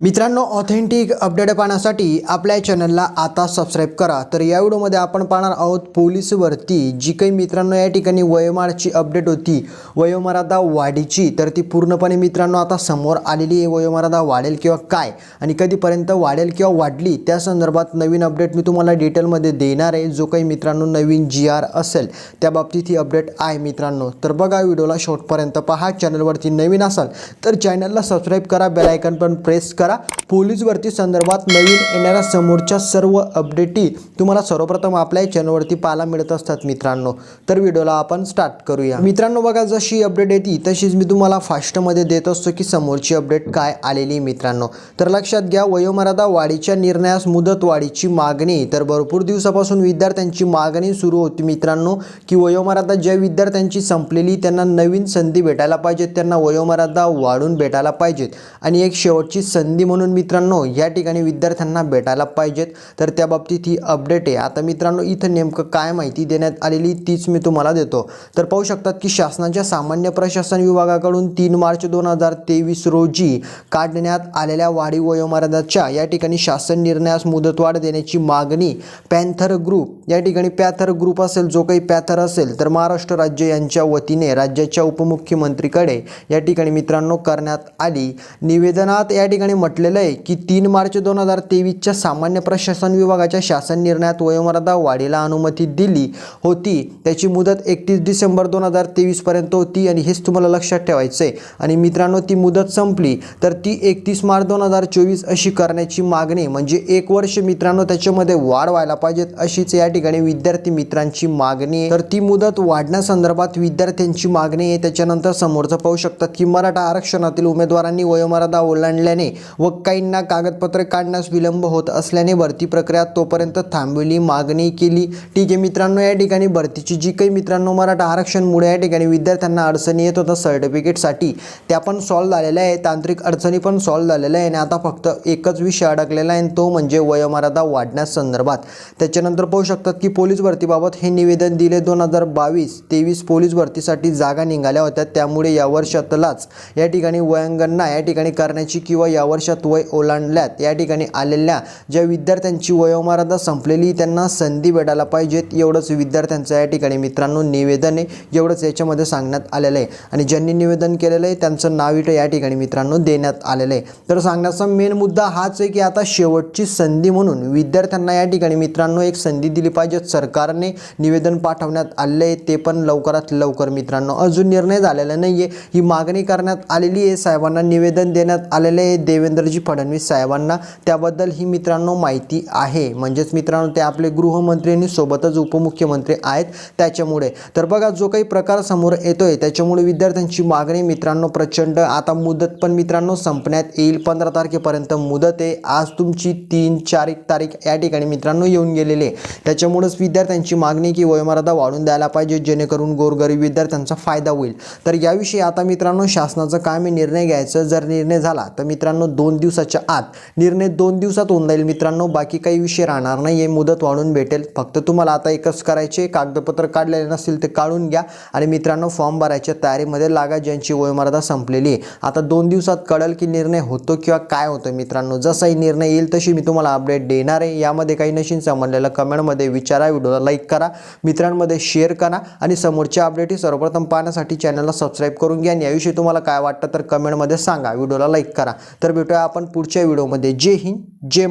मित्रांनो authentic update पाहण्यासाठी आपल्या चॅनलला आता सबस्क्राईब करा. तर या व्हिडिओमध्ये आपण पाहणार आहोत पोलीसवरती जी काही मित्रांनो या ठिकाणी वयोमाराची अपडेट होती वयोमर्यादा वाढीची. तर ती पूर्णपणे मित्रांनो आता समोर आलेली आहे वयोमर्यादा वाढेल किंवा काय आणि कधीपर्यंत वाढेल किंवा वाढली त्या संदर्भात नवीन अपडेट मी तुम्हाला डिटेलमध्ये देणार आहे. जो काही मित्रांनो नवीन जी आर असेल त्या बाबतीत ही अपडेट आहे मित्रांनो. तर बघा व्हिडिओला शेवटपर्यंत पहा. चॅनलवरती नवीन असाल तर चॅनलला सबस्क्राईब करा. बेलायकन पण प्रेस करा. पोलीस भरती संदर्भात नवीन येणाऱ्या समोरच्या सर्व अपडेटी तुम्हाला सर्वप्रथम आपल्या चॅनलवरती पाहायला मिळत असतात मित्रांनो. तर व्हिडिओला आपण स्टार्ट करूया. मित्रांनो बघा जशी अपडेट येते तशीच मी तुम्हाला फास्टमध्ये देत असतो की समोरची अपडेट काय आलेली आहे मित्रांनो. तर लक्षात घ्या वयोमर्यादा वाढीच्या निर्णयास मुदत वाढीची मागणी. तर भरपूर दिवसापासून विद्यार्थ्यांची मागणी सुरू होती मित्रांनो की वयोमर्यादा ज्या विद्यार्थ्यांची संपलेली त्यांना नवीन संधी भेटायला पाहिजेत त्यांना वयोमर्यादा वाढून भेटायला पाहिजेत. आणि एक शेवटची संधी म्हणून मित्रांनो या ठिकाणी विद्यार्थ्यांना भेटायला पाहिजेत. तर त्या बाबतीत ही अपडेट आहे. आता मित्रांनो इथं नेमकं काय माहिती देण्यात आलेली तीच मी तुम्हाला देतो. तर पाहू शकतात की शासनाच्या सामान्य प्रशासन विभागाकडून तीन मार्च दोन हजार तेवीस रोजी काढण्यात आलेल्या वाढीव वयोमर्यादाच्या या ठिकाणी शासन निर्णयास मुदतवाढ देण्याची मागणी पॅन्थर ग्रुप या ठिकाणी पॅथर ग्रुप असेल जो काही पॅथर असेल तर महाराष्ट्र राज्य यांच्या वतीने राज्याच्या उपमुख्यमंत्रीकडे या ठिकाणी मित्रांनो करण्यात आली. निवेदनात या ठिकाणी म्हटलेलं आहे की तीन मार्च दोन हजार तेवीसच्या सामान्य प्रशासन विभागाच्या शासन निर्णयात वयोमर्यादा वाढीला अनुमती दिली होती. त्याची मुदत एकतीस डिसेंबर दोन हजार तेवीसपर्यंत होती आणि हेच तुम्हाला लक्षात ठेवायचं आहे. आणि मित्रांनो ती मुदत संपली तर ती एकतीस मार्च दोन हजार चोवीस अशी करण्याची मागणी म्हणजे एक वर्ष मित्रांनो त्याच्यामध्ये वाढ व्हायला पाहिजेत अशीच या ठिकाणी विद्यार्थी मित्रांची मागणी आहे. तर ती मुदत वाढण्यासंदर्भात विद्यार्थ्यांची मागणी आहे. त्याच्यानंतर समोरचं पाहू शकतात की मराठा आरक्षणातील उमेदवारांनी वयोमर्यादा ओलांडल्याने व काहींना कागदपत्रे काढण्यास विलंब होत असल्याने भरती प्रक्रिया तोपर्यंत थांबवली मागणी केली. ठीक आहे मित्रांनो या ठिकाणी भरतीची जी काही मित्रांनो मराठा आरक्षणमुळे या ठिकाणी विद्यार्थ्यांना अडचणी येत होत्या सर्टिफिकेटसाठी त्या पण सॉल्व्ह झालेल्या आहे तांत्रिक अडचणी पण सॉल्व्ह झालेल्या आहे आणि आता फक्त एकच विषय अडकलेला आहे आणि तो म्हणजे वयोमर्यादा वाढण्यास संदर्भात. त्याच्यानंतर पाहू शकतात की पोलीस भरतीबाबत हे निवेदन दिले. दोन हजार बावीस तेवीस पोलीस भरतीसाठी जागा निघाल्या होत्या. त्यामुळे या वर्षातलाच या ठिकाणी वयांगणना या ठिकाणी करण्याची किंवा या वर्षात वय ओलांडल्यात. या ठिकाणी आलेल्या ज्या विद्यार्थ्यांची वयोमर्यादा संपलेली त्यांना संधी भेटायला पाहिजेत एवढंच विद्यार्थ्यांचं या ठिकाणी मित्रांनो निवेदन आहे. एवढंच याच्यामध्ये सांगण्यात आलेलं आहे. आणि ज्यांनी निवेदन केलेलं आहे त्यांचं नाव इथं या ठिकाणी मित्रांनो देण्यात आलेलं आहे. तर सांगण्याचा मेन मुद्दा हाच आहे की आता शेवटची संधी म्हणून विद्यार्थ्यांना या ठिकाणी मित्रांनो एक संधी दिली पाहिजे. सरकारने निवेदन पाठवण्यात आले आहे. ते पण लवकरात लवकर मित्रांनो. अजून निर्णय झालेला नाही आहे ही मागणी करण्यात आलेली आहे. साहेबांना निवेदन देण्यात आलेलं आहे. देवेंद्रजी फडणवीस साहेबांना त्याबद्दल ही मित्रांनो माहिती आहे. म्हणजेच मित्रांनो ते आपले गृहमंत्री आणि सोबतच उपमुख्यमंत्री आहेत त्याच्यामुळे. तर बघा जो काही प्रकार समोर येतोय त्याच्यामुळे विद्यार्थ्यांची मागणी मित्रांनो प्रचंड. आता मुदत पण मित्रांनो संपण्यात येईल. पंधरा तारखेपर्यंत मुदत आहे. आज तुमची तीन चार एक तारीख या ठिकाणी मित्रांनो येऊन गेलेली आहे. त्याच्यामुळेच विद्यार्थ्यांची मागणी की वयोमर्यादा वाढून द्यायला पाहिजे जेणेकरून गोरगरीब विद्यार्थ्यांचा फायदा होईल. तर याविषयी आता मित्रांनो शासनाचं काय निर्णय घ्यायचं. जर निर्णय झाला तर मित्रांनो दोन दिवसाच्या आत. निर्णय दोन दिवसात होऊन जाईल. मित्रांनो बाकी काही विषय राहणार नाही आहे मुदत वाढून भेटेल. फक्त तुम्हाला आता एकच करायचे कागदपत्र काढलेले नसतील ते काढून घ्या. आणि मित्रांनो फॉर्म भरायच्या तयारीमध्ये लागा ज्यांची वयोमर्यादा संपलेली आहे. आता दोन दिवसात कळेल की निर्णय होतो किंवा काय होतं मित्रांनो. जसाही निर्णय येईल तशी मी तुम्हाला अपडेट देणार आहे. यामध्ये काही नशीन समजलेलं कमेंटमध्ये विचारा. व्हिडिओला लाईक करा. मित्रांमध्ये शेअर करा. आणि समोरच्या अपडेट सर्वप्रथम पाहण्यासाठी चॅनलला सबस्क्राईब करून घ्या. आणि याविषयी तुम्हाला काय वाटतं तर कमेंटमध्ये सांगा. व्हिडिओला लाईक करा. तर भेटू भेटूया आपण पुढच्या व्हिडिओमध्ये. जय हिंद जय